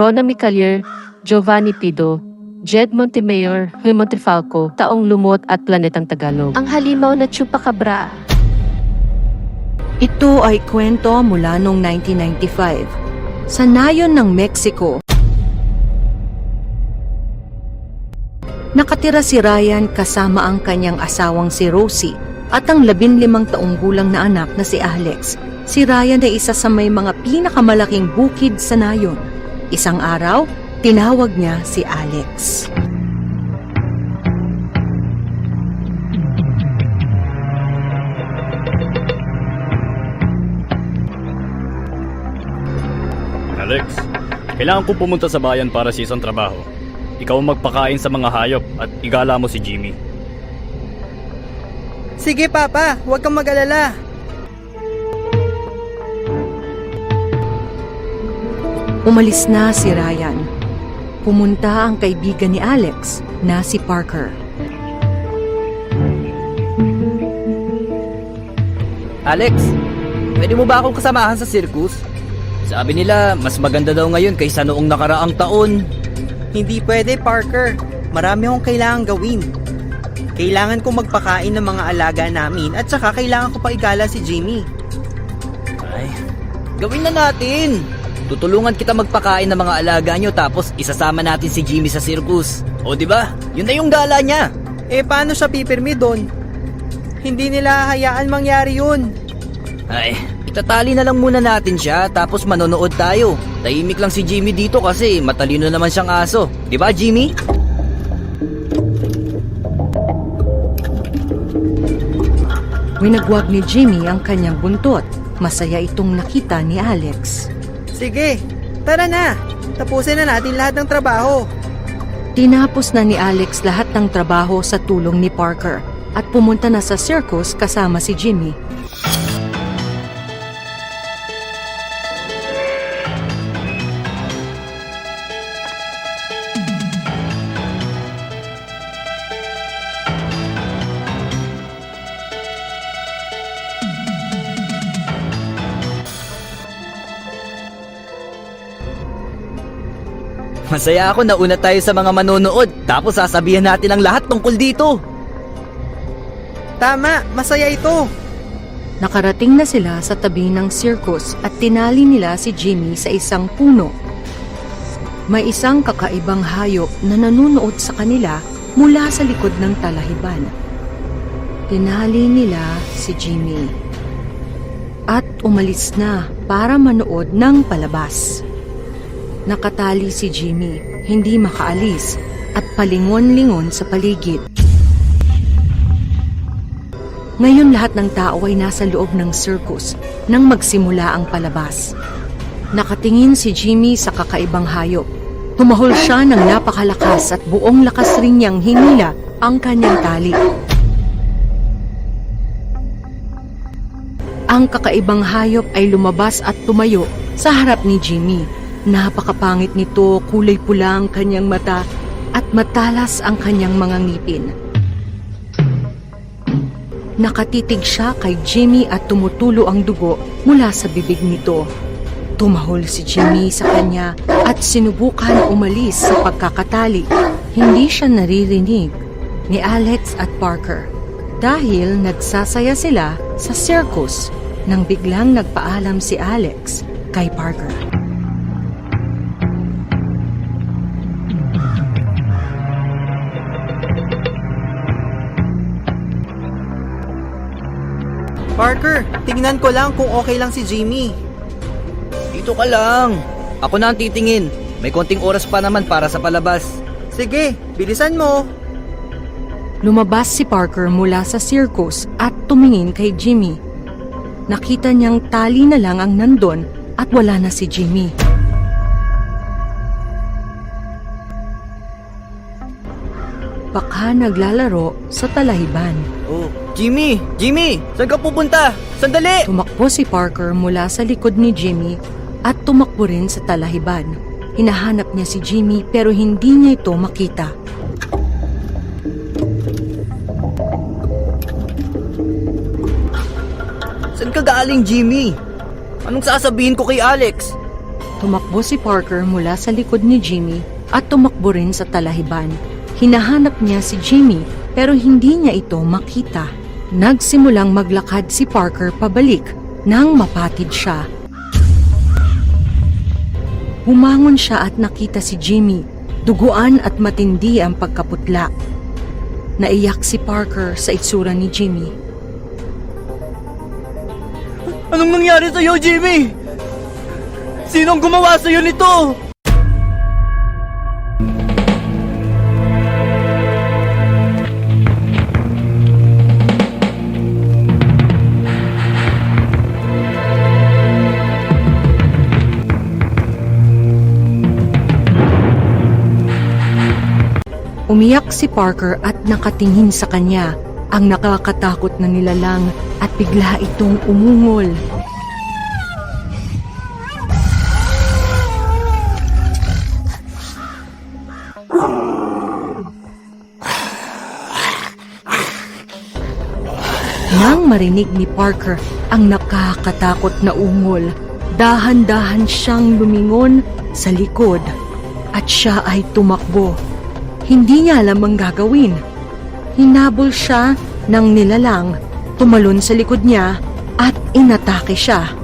Rona Micalier, Giovanni Pido, Jed Montemayor, Huy Montefalco, Taong Lumot at Planetang Tagalog. Ang halimaw na chupacabra. Ito ay kwento mula noong 1995. Sa nayon ng Mexico, nakatira si Ryan kasama ang kanyang asawang si Rosie at ang labinlimang taong gulang na anak na si Alex. Si Ryan ay isa sa may mga pinakamalaking bukid sa nayon. Isang araw, tinawag niya si Alex. Alex, kailangan ko pumunta sa bayan para sa isang trabaho. Ikaw ang magpakain sa mga hayop at igala mo si Jimmy. Sige papa, huwag kang mag-alala. Umalis na si Ryan. Pumunta ang kaibigan ni Alex na si Parker. Alex, pwede mo ba akong kasamahan sa circus? Sabi nila, mas maganda daw ngayon kaysa noong nakaraang taon. Hindi pwede, Parker. Marami akong kailangan gawin. Kailangan kong magpakain ng mga alaga namin at saka kailangan ko pa igala si Jimmy. Ay, gawin na natin! Tutulungan kita magpakain ng mga alaga nyo tapos isasama natin si Jimmy sa circus. O di ba? Yun na yung gala niya. Eh paano siya pipirmi doon? Hindi nila hayaan mangyari yun. Ay, itatali na lang muna natin siya tapos manonood tayo. Tahimik lang si Jimmy dito kasi matalino naman siyang aso. Di ba, Jimmy? Winagwag ni Jimmy ang kanyang buntot. Masaya itong nakita ni Alex. Sige, tara na. Tapusin na natin lahat ng trabaho. Tinapos na ni Alex lahat ng trabaho sa tulong ni Parker at pumunta na sa circus kasama si Jimmy. Masaya ako na una tayo sa mga manonood tapos sasabihan natin ang lahat tungkol dito. Tama, masaya ito. Nakarating na sila sa tabi ng circus at tinali nila si Jimmy sa isang puno. May isang kakaibang hayop na nanunood sa kanila mula sa likod ng talahiban. Tinali nila si Jimmy at umalis na para manood ng palabas. Nakatali si Jimmy, hindi makaalis at palingon-lingon sa paligid. Ngayon lahat ng tao ay nasa loob ng circus nang magsimula ang palabas. Nakatingin si Jimmy sa kakaibang hayop. Tumahol siya ng napakalakas at buong lakas rin niyang hinila ang kanyang tali. Ang kakaibang hayop ay lumabas at tumayo sa harap ni Jimmy. Napakapangit nito, kulay pula ang kanyang mata at matalas ang kanyang mga ngipin. Nakatitig siya kay Jimmy at tumutulo ang dugo mula sa bibig nito. Tumahol si Jimmy sa kanya at sinubukan umalis sa pagkakatali. Hindi siya naririnig ni Alex at Parker dahil nagsasaya sila sa circus nang biglang nagpaalam si Alex kay Parker. Parker, tingnan ko lang kung okay lang si Jimmy. Dito ka lang. Ako na ang titingin. May konting oras pa naman para sa palabas. Sige, bilisan mo. Lumabas si Parker mula sa circus at tumingin kay Jimmy. Nakita niyang tali na lang ang nandon at wala na si Jimmy. Baka naglalaro sa talahiban. Oh, Jimmy! Jimmy! Saan ka pupunta? Sandali! Tumakbo si Parker mula sa likod ni Jimmy at tumakbo rin sa talahiban. Hinahanap niya si Jimmy pero hindi niya ito makita. Saan ka galing, Jimmy? Anong sasabihin ko kay Alex? Tumakbo si Parker mula sa likod ni Jimmy at tumakbo rin sa talahiban. Hinahanap niya si Jimmy pero hindi niya ito makita. Nagsimulang maglakad si Parker pabalik nang mapatid siya. Humangon siya at nakita si Jimmy. Duguan at matindi ang pagkaputla. Naiyak si Parker sa itsura ni Jimmy. Anong nangyari sa'yo, Jimmy? Sinong gumawa sa'yo nito? Umiyak si Parker at nakatingin sa kanya ang nakakatakot na nilalang at bigla itong umungol. Nang marinig ni Parker ang nakakatakot na ungol, dahan-dahan siyang lumingon sa likod at siya ay tumakbo. Hindi niya alam ang gagawin. Hinabol siya ng nilalang, tumalon sa likod niya at inatake siya.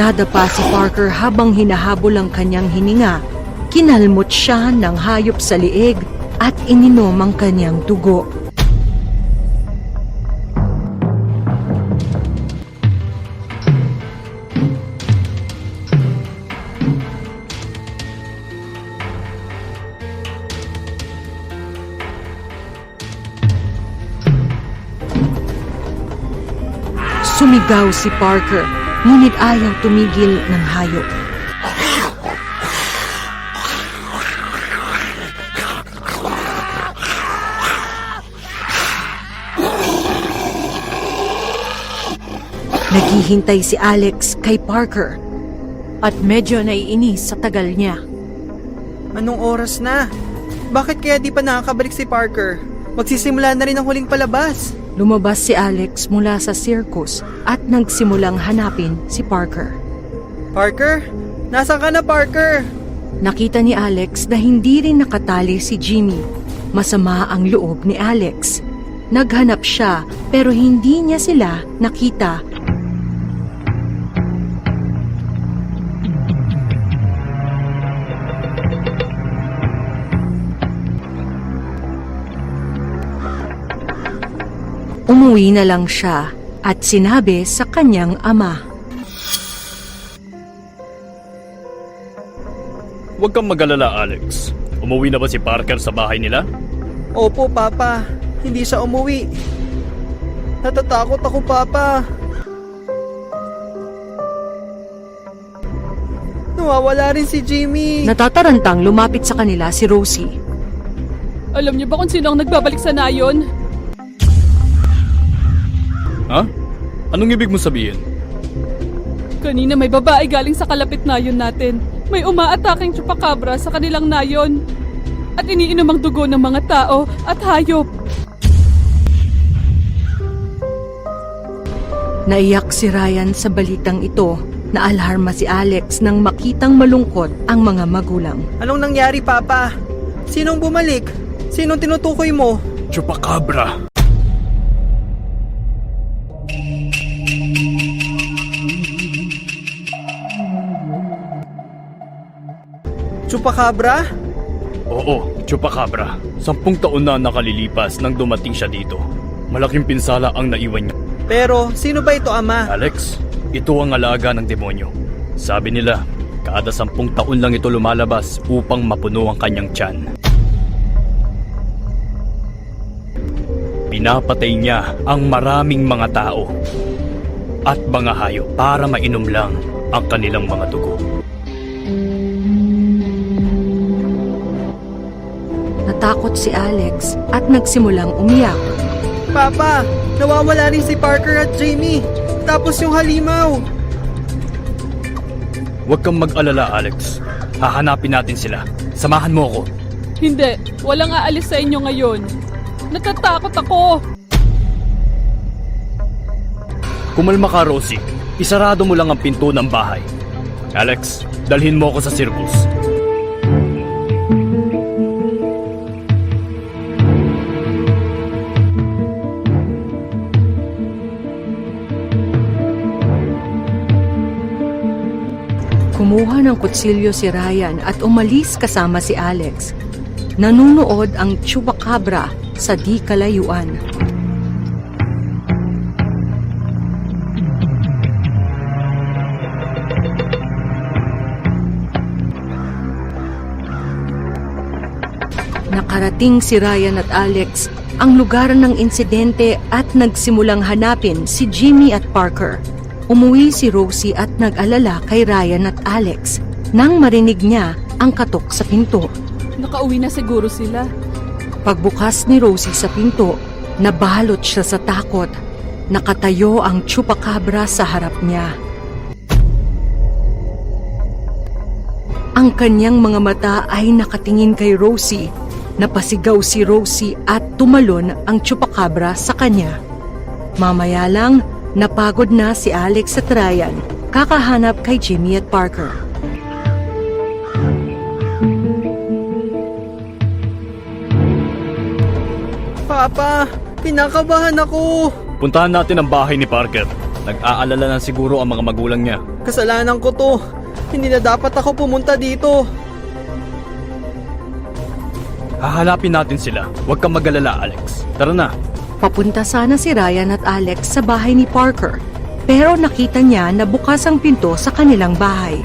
Nadapa si Parker habang hinahabol ang kanyang hininga. Kinalmot siya ng hayop sa liig at ininom ang kanyang dugo. Sumigaw si Parker, ngunit ayaw tumigil ng hayop. Naghihintay si Alex kay Parker at medyo naiinis sa tagal niya. Anong oras na? Bakit kaya di pa nakakabalik si Parker? Magsisimula na rin ang huling palabas. Lumabas si Alex mula sa circus at nagsimulang hanapin si Parker. Parker? Nasaan ka na, Parker? Nakita ni Alex na hindi rin nakatali si Jimmy. Masama ang loob ni Alex. Naghanap siya pero hindi niya sila nakita. Umuwi na lang siya at sinabi sa kanyang ama. Huwag kang magalala, Alex. Umuwi na ba si Parker sa bahay nila? Opo, Papa. Hindi siya umuwi. Natatakot ako, Papa. Nawawala rin si Jimmy. Natatarantang lumapit sa kanila si Rosie. Alam niyo ba kung sino ang nagbabalik sa nayon? Anong ibig mo sabihin? Kanina may babae galing sa kalapit nayon natin. May umaataking chupacabra sa kanilang nayon. At iniinom ang dugo ng mga tao at hayop. Naiyak si Ryan sa balitang ito. Naalarma si Alex nang makitang malungkot ang mga magulang. Anong nangyari, Papa? Sinong bumalik? Sinong tinutukoy mo? Chupacabra! Chupacabra? Oo, Chupacabra. Sampung taon na nakalilipas nang dumating siya dito. Malaking pinsala ang naiwan niya. Pero, sino ba ito, Ama? Alex, ito ang alaga ng demonyo. Sabi nila, kada sampung taon lang ito lumalabas upang mapuno ang kanyang tiyan. Pinapatay niya ang maraming mga tao at mga hayop para mainom lang ang kanilang mga dugo. Natakot si Alex at nagsimulang umiyak. Papa, nawawala rin si Parker at Jamie. Tapos yung halimaw. Huwag kang mag-alala, Alex. Hahanapin natin sila. Samahan mo ako. Hindi, walang aalis sa inyo ngayon. Natatakot ako. Kumalma ka, Rosie. Isarado mo lang ang pinto ng bahay. Alex, dalhin mo ako sa circus. Kumuha ng kutsilyo si Ryan at umalis kasama si Alex. Nanunood ang chupacabra sa di kalayuan. Nakarating si Ryan at Alex ang lugar ng insidente at nagsimulang hanapin si Jimmy at Parker. Umuwi si Rosie at nag-alala kay Ryan at Alex nang marinig niya ang katok sa pinto. Nakauwi na siguro sila. Pagbukas ni Rosie sa pinto, nabalot siya sa takot. Nakatayo ang chupacabra sa harap niya. Ang kanyang mga mata ay nakatingin kay Rosie. Napasigaw si Rosie at tumalon ang chupacabra sa kanya. Mamaya lang, napagod na si Alex at Ryan kakahanap kay Jimmy at Parker. Papa, kinakabahan ako. Puntahan natin ang bahay ni Parker. Nag-aalala na siguro ang mga magulang niya. Kasalanan ko to. Hindi na dapat ako pumunta dito. Hahanapin natin sila. Huwag kang mag-alala, Alex. Tara na. Papunta sana si Ryan at Alex sa bahay ni Parker. Pero nakita niya na bukas ang pinto sa kanilang bahay.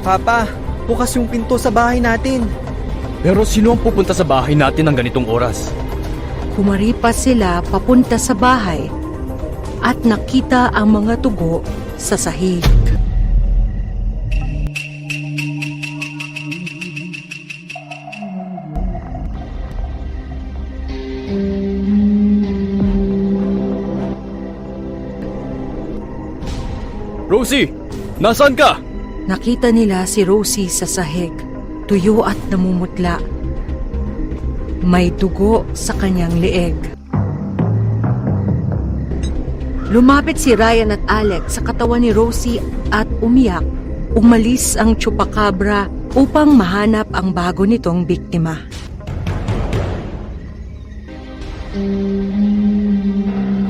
Papa, bukas yung pinto sa bahay natin. Pero sino ang pupunta sa bahay natin ng ganitong oras? Kumaripas sila papunta sa bahay at nakita ang mga tugo sa sahig. Rosie! Nasaan ka? Nakita nila si Rosie sa sahig, tuyo at namumutla. May dugo sa kanyang leeg. Lumapit si Ryan at Alex sa katawan ni Rosie at umiyak. Umalis ang chupacabra upang mahanap ang bago nitong biktima.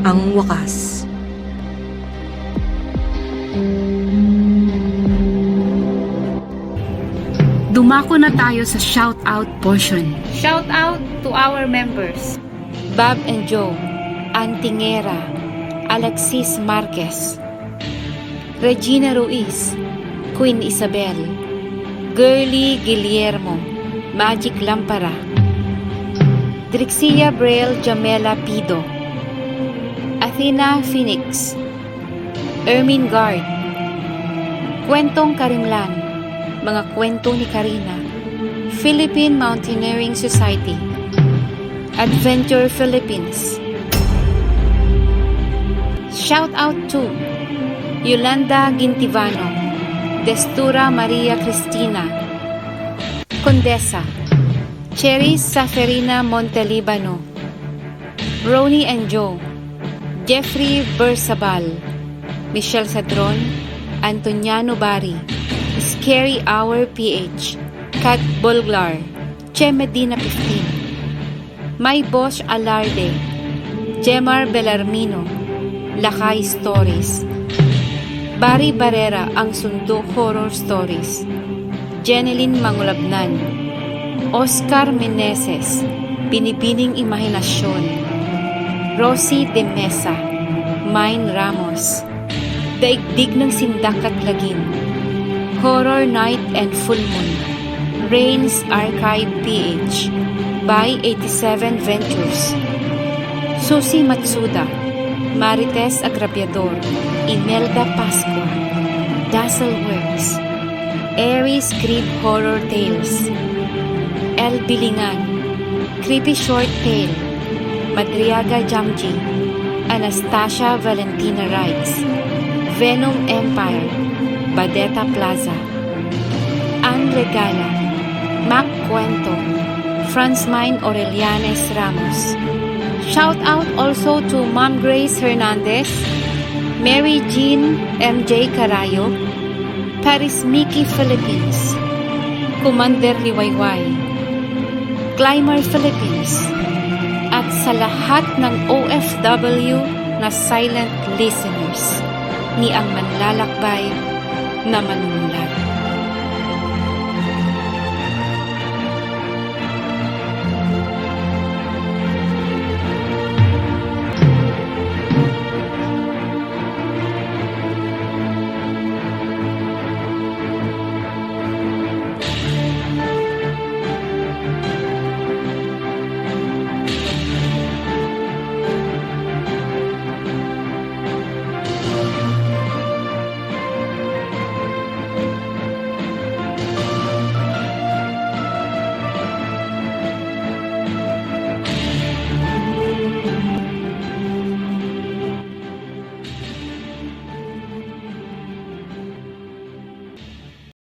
Ang wakas. Dumako na tayo sa shoutout portion. Shout out to our members. Bob and Joe, Antingera, Alexis Marquez, Regina Ruiz, Queen Isabel, Girly Guillermo, Magic Lampara, Drixia Braille Jamela Pido, Athena Phoenix, Ermin Guard, Kwentong Karimlan, Mga Kwento ni Karina, Philippine Mountaineering Society, Adventure Philippines. Shout out to Yolanda Gintivano, Destura Maria Cristina, Condesa, Cherry Saferina Montelibano, Ronnie and Joe, Jeffrey Bersabal, Michelle Sadron, Antoniano Bari, Scary Hour PH, Kat Bulglar, Che Medina 15, My Bosch Alarde, Jemar Belarmino, Lakay Stories, Barry Barrera ang Sundo Horror Stories. Jeneline Mangulabnan. Oscar Meneses, Binibining Imahinasyon. Rosie De Mesa, Mine Ramos. Daigdig ng Sindak at Lagim. Horror Night and Full Moon. Rains Archive PH by 87 Ventures. Susie Matsuda, Marites Agrapiador, Imelda Pascua, Dazzle Works, Aries Creep Horror Tales, El Bilingan, Creepy Short Tale, Madriaga Jamji, Anastasia Valentina Writes, Venom Empire, Badeta Plaza, Anne Regala, Mac Cuento, Franz Mine Aurelianes Ramos. Shout out also to Mom Grace Hernandez, Mary Jean MJ Carayo, Paris Mickey Philippines, Commander Liwayway, Climber Philippines, at sa lahat ng OFW na silent listeners ni ang manlalakbay na manunulat.